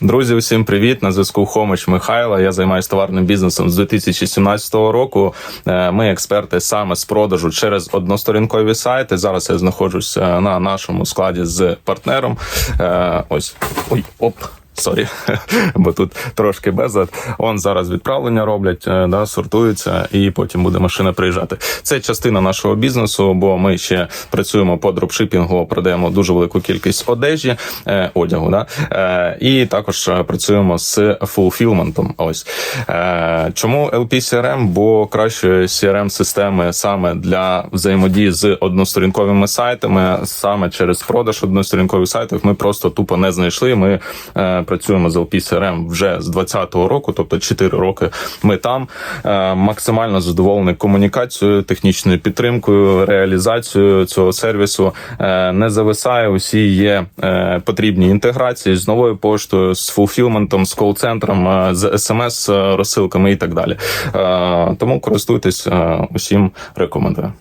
Друзі, усім привіт! На зв'язку Хомич Михайло. Я займаюся товарним бізнесом з 2017 року. Е, Ми експерти саме з продажу через односторінкові сайти. Зараз я знаходжусь е, на нашому складі з партнером. Е, Ось ой, оп. Сорі, бо тут трошки безлад. Он зараз відправлення роблять, е, да, сортуються, і потім буде машина приїжджати. Це частина нашого бізнесу, бо ми ще працюємо по дропшипінгу, продаємо дуже велику кількість одежі, е, одягу. Да? Е, і також працюємо з фулфілментом. Ось чому LP CRM? Бо кращої crm системи саме для взаємодії з односторінковими сайтами, саме через продаж односторінкових сайтів, ми просто тупо не знайшли. Ми працюємо з LP CRM вже з 2020 року, тобто 4 роки. Ми там е, максимально задоволені комунікацією, технічною підтримкою, реалізацією цього сервісу. Е, не зависає. Усі є е, потрібні інтеграції з новою поштою, з фулфілментом, з кол-центром, з смс розсилками і так далі. Тому користуйтесь усім рекомендую.